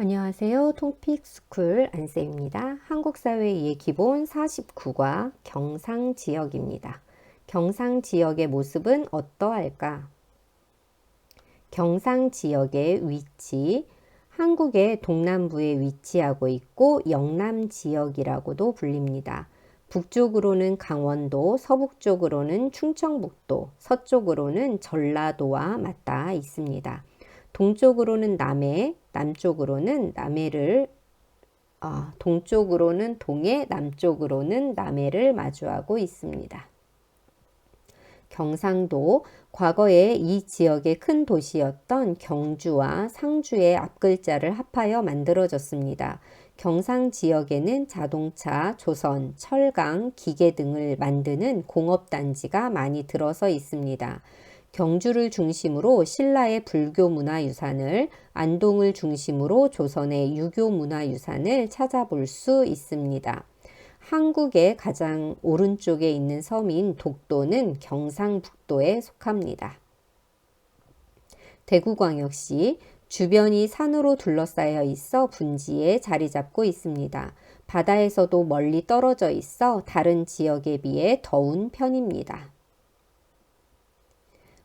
안녕하세요. 통픽스쿨 안쌤입니다. 한국사회의 기본 49과 경상지역입니다. 경상지역의 모습은 어떠할까? 경상지역의 위치, 한국의 동남부에 위치하고 있고 영남지역이라고도 불립니다. 북쪽으로는 강원도, 서북쪽으로는 충청북도, 서쪽으로는 전라도와 맞닿아 있습니다. 동쪽으로는 남해, 남쪽으로는 남해를 어, 동쪽으로는 동해, 남쪽으로는 남해를 마주하고 있습니다. 경상도 과거에 이 지역의 큰 도시였던 경주와 상주의 앞글자를 합하여 만들어졌습니다. 경상 지역에는 자동차, 조선, 철강, 기계 등을 만드는 공업단지가 많이 들어서 있습니다. 경주를 중심으로 신라의 불교 문화 유산을, 안동을 중심으로 조선의 유교 문화 유산을 찾아볼 수 있습니다. 한국의 가장 오른쪽에 있는 섬인 독도는 경상북도에 속합니다. 대구광역시 주변이 산으로 둘러싸여 있어 분지에 자리 잡고 있습니다. 바다에서도 멀리 떨어져 있어 다른 지역에 비해 더운 편입니다.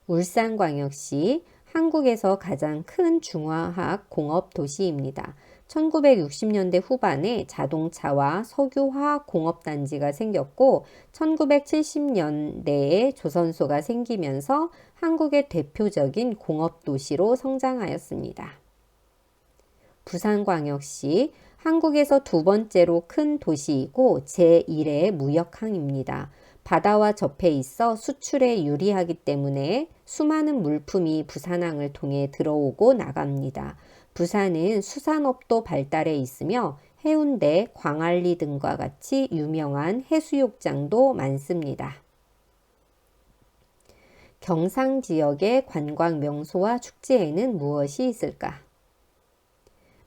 울산광역시 한국에서 가장 큰 중화학 공업 도시입니다. 1960년대 후반에 자동차와 석유화학 공업단지가 생겼고 1970년대에 조선소가 생기면서 한국의 대표적인 공업도시로 성장하였습니다. 부산광역시 한국에서 두 번째로 큰 도시이고 제1의 무역항입니다. 바다와 접해 있어 수출에 유리하기 때문에 수많은 물품이 부산항을 통해 들어오고 나갑니다. 부산은 수산업도 발달해 있으며 해운대, 광안리 등과 같이 유명한 해수욕장도 많습니다. 경상 지역의 관광 명소와 축제에는 무엇이 있을까?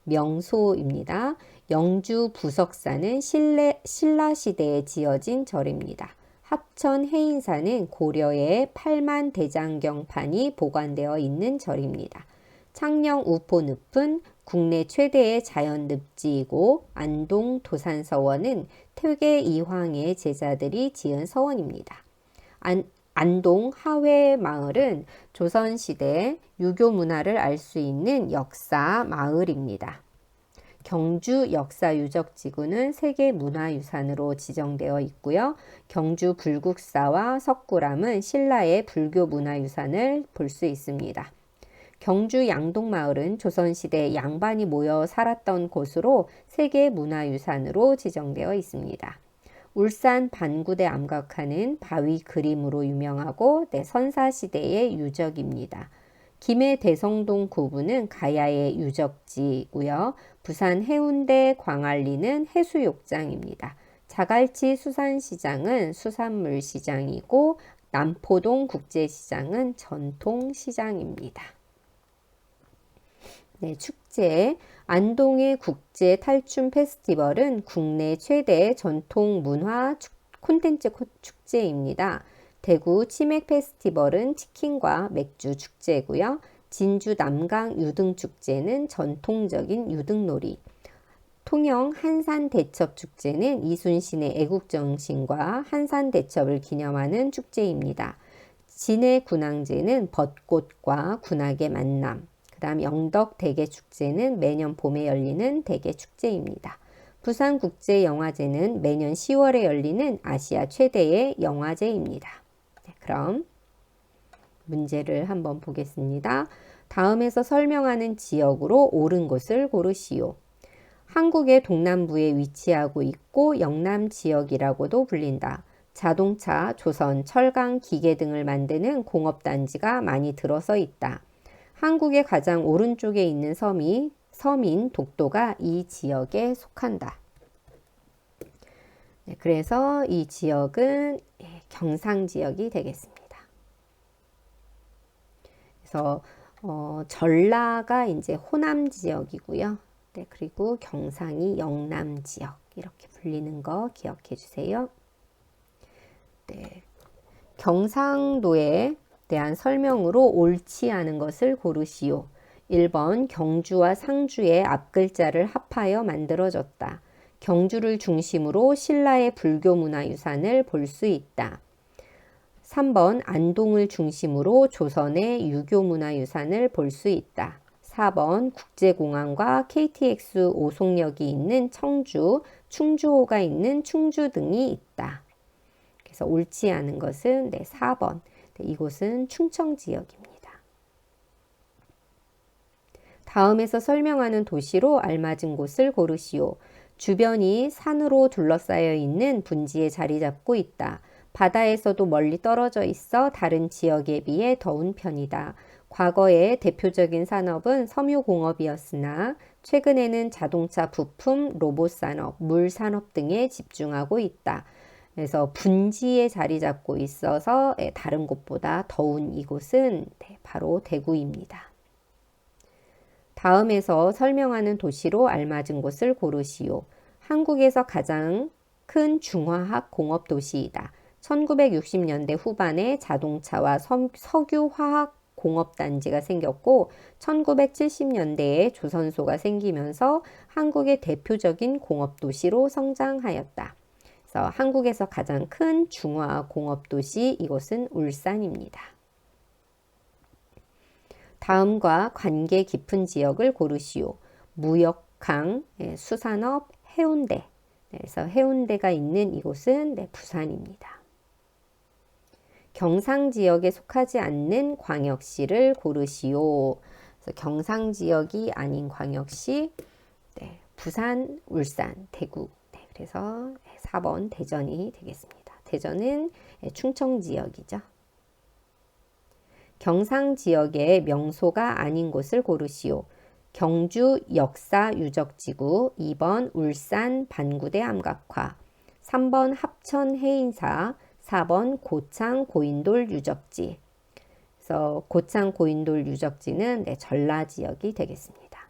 명소입니다. 영주 부석사는 신라, 시대에 지어진 절입니다. 합천 해인사는 고려의 팔만 대장경판이 보관되어 있는 절입니다. 창녕 우포 늪은 국내 최대의 자연 늪지이고 안동 도산 서원은 퇴계 이황의 제자들이 지은 서원입니다. 안, 안동 하회 마을은 조선시대 유교 문화를 알 수 있는 역사 마을입니다. 경주 역사 유적 지구는 세계 문화유산으로 지정되어 있고요. 경주 불국사와 석굴암은 신라의 불교 문화유산을 볼 수 있습니다. 경주 양동마을은 조선시대 양반이 모여 살았던 곳으로 세계 문화유산으로 지정되어 있습니다. 울산 반구대 암각화는 바위 그림으로 유명하고 네, 선사시대의 유적입니다. 김해 대성동 구부는 가야의 유적지고요. 부산 해운대 광안리는 해수욕장입니다. 자갈치 수산시장은 수산물 시장이고 남포동 국제시장은 전통시장입니다. 네, 축제. 안동의 국제 탈춤 페스티벌은 국내 최대 전통 문화 콘텐츠 축제입니다. 대구 치맥 페스티벌은 치킨과 맥주 축제고요. 진주 남강 유등 축제는 전통적인 유등놀이, 통영 한산 대첩 축제는 이순신의 애국 정신과 한산 대첩을 기념하는 축제입니다. 진해 군항제는 벚꽃과 군악의 만남, 그 다음 영덕 대게 축제는 매년 봄에 열리는 대게 축제입니다. 부산국제영화제는 매년 10월에 열리는 아시아 최대의 영화제입니다. 네, 그럼 문제를 한번 보겠습니다. 다음에서 설명하는 지역으로 옳은 곳을 고르시오. 한국의 동남부에 위치하고 있고 영남 지역이라고도 불린다. 자동차, 조선, 철강, 기계 등을 만드는 공업단지가 많이 들어서 있다. 한국의 가장 오른쪽에 있는 섬이 섬인 독도가 이 지역에 속한다. 네, 그래서 이 지역은 예, 경상 지역이 되겠습니다. 그래서 어, 전라가 이제 호남 지역이고요. 네, 그리고 경상이 영남 지역 이렇게 불리는 거 기억해 주세요. 네, 경상도에 대한 설명으로 옳지 않은 것을 고르시오. 1번 경주와 상주의 앞글자를 합하여 만들어졌다. 경주를 중심으로 신라의 불교 문화 유산을 볼 수 있다. 3번 안동을 중심으로 조선의 유교 문화 유산을 볼 수 있다. 4번 국제공항과 KTX 오송역이 있는 청주, 충주호가 있는 충주 등이 있다. 그래서 옳지 않은 것은 네, 4번. 네, 이곳은 충청 지역입니다. 다음에서 설명하는 도시로 알맞은 곳을 고르시오. 주변이 산으로 둘러싸여 있는 분지에 자리 잡고 있다. 바다에서도 멀리 떨어져 있어 다른 지역에 비해 더운 편이다. 과거의 대표적인 산업은 섬유공업이었으나 최근에는 자동차 부품, 로봇 산업, 물 산업 등에 집중하고 있다. 그래서 분지에 자리 잡고 있어서 예, 다른 곳보다 더운 이곳은 네, 바로 대구입니다. 다음에서 설명하는 도시로 알맞은 곳을 고르시오. 한국에서 가장 큰 중화학 공업 도시이다. 1960년대 후반에 자동차와 석유화학 공업단지가 생겼고 1970년대에 조선소가 생기면서 한국의 대표적인 공업도시로 성장하였다. 그래서 한국에서 가장 큰 중화 공업도시 이곳은 울산입니다. 다음과 관계 깊은 지역을 고르시오. 무역강, 예, 수산업, 해운대. 네, 그래서 해운대가 있는 이곳은 네, 부산입니다. 경상 지역에 속하지 않는 광역시를 고르시오. 경상 지역이 아닌 광역시, 네, 부산, 울산, 대구. 네, 그래서 4번 대전이 되겠습니다. 대전은 충청 지역이죠. 경상 지역의 명소가 아닌 곳을 고르시오. 경주 역사 유적지구, 2번 울산 반구대 암각화, 3번 합천 해인사, 4번 고창 고인돌 유적지. 그래서 고창 고인돌 유적지는 네, 전라 지역이 되겠습니다.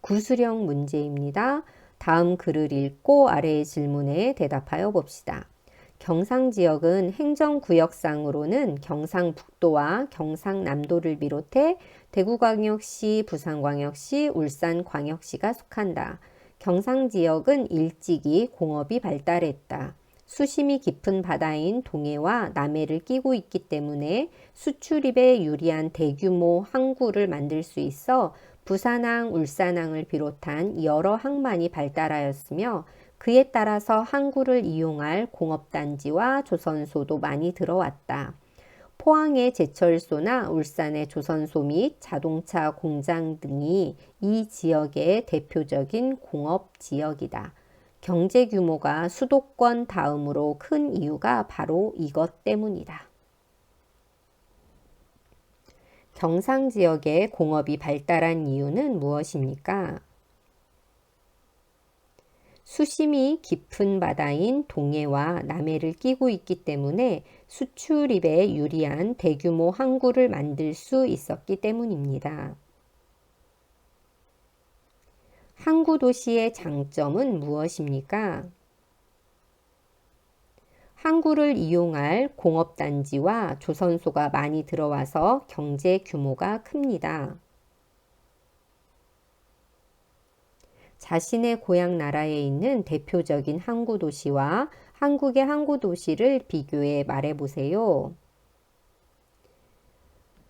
구수령 문제입니다. 다음 글을 읽고 아래의 질문에 대답하여 봅시다. 경상 지역은 행정구역상으로는 경상북도와 경상남도를 비롯해 대구광역시, 부산광역시, 울산광역시가 속한다. 경상 지역은 일찍이 공업이 발달했다. 수심이 깊은 바다인 동해와 남해를 끼고 있기 때문에 수출입에 유리한 대규모 항구를 만들 수 있어 부산항, 울산항을 비롯한 여러 항만이 발달하였으며 그에 따라서 항구를 이용할 공업단지와 조선소도 많이 들어왔다. 포항의 제철소나 울산의 조선소 및 자동차 공장 등이 이 지역의 대표적인 공업 지역이다. 경제 규모가 수도권 다음으로 큰 이유가 바로 이것 때문이다. 경상 지역의 공업이 발달한 이유는 무엇입니까? 수심이 깊은 바다인 동해와 남해를 끼고 있기 때문에 수출입에 유리한 대규모 항구를 만들 수 있었기 때문입니다. 항구 도시의 장점은 무엇입니까? 항구를 이용할 공업단지와 조선소가 많이 들어와서 경제 규모가 큽니다. 자신의 고향 나라에 있는 대표적인 항구 도시와 한국의 항구 도시를 비교해 말해 보세요.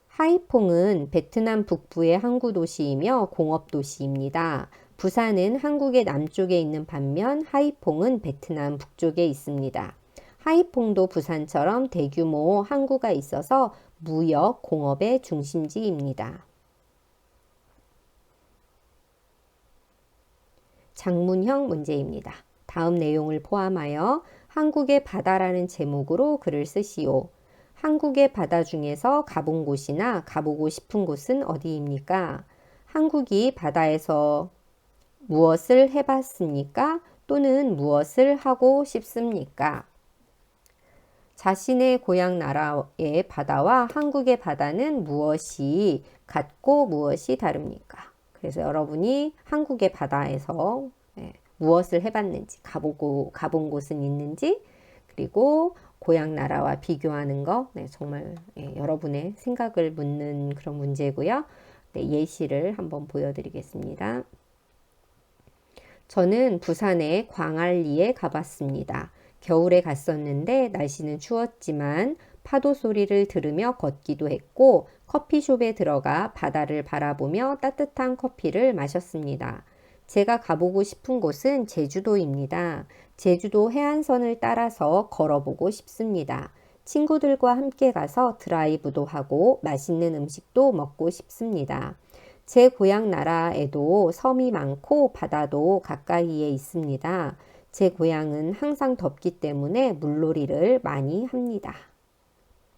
하이퐁은 베트남 북부의 항구 도시이며 공업 도시입니다. 부산은 한국의 남쪽에 있는 반면 하이퐁은 베트남 북쪽에 있습니다. 하이퐁도 부산처럼 대규모 항구가 있어서 무역, 공업의 중심지입니다. 장문형 문제입니다. 다음 내용을 포함하여 한국의 바다라는 제목으로 글을 쓰시오. 한국의 바다 중에서 가본 곳이나 가보고 싶은 곳은 어디입니까? 한국이 바다에서 무엇을 해봤습니까? 또는 무엇을 하고 싶습니까? 자신의 고향 나라의 바다와 한국의 바다는 무엇이 같고 무엇이 다릅니까? 그래서 여러분이 한국의 바다에서 예, 무엇을 해봤는지, 가보고, 가본 곳은 있는지, 그리고 고향 나라와 비교하는 거 네, 정말 예, 여러분의 생각을 묻는 그런 문제고요. 네, 예시를 한번 보여드리겠습니다. 저는 부산의 광안리에 가봤습니다. 겨울에 갔었는데 날씨는 추웠지만 파도 소리를 들으며 걷기도 했고 커피숍에 들어가 바다를 바라보며 따뜻한 커피를 마셨습니다. 제가 가보고 싶은 곳은 제주도입니다. 제주도 해안선을 따라서 걸어보고 싶습니다. 친구들과 함께 가서 드라이브도 하고 맛있는 음식도 먹고 싶습니다. 제 고향 나라에도 섬이 많고 바다도 가까이에 있습니다. 제 고향은 항상 덥기 때문에 물놀이를 많이 합니다.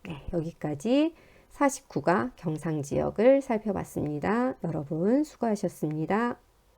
네, 여기까지 49가 경상 지역을 살펴봤습니다. 여러분 수고하셨습니다.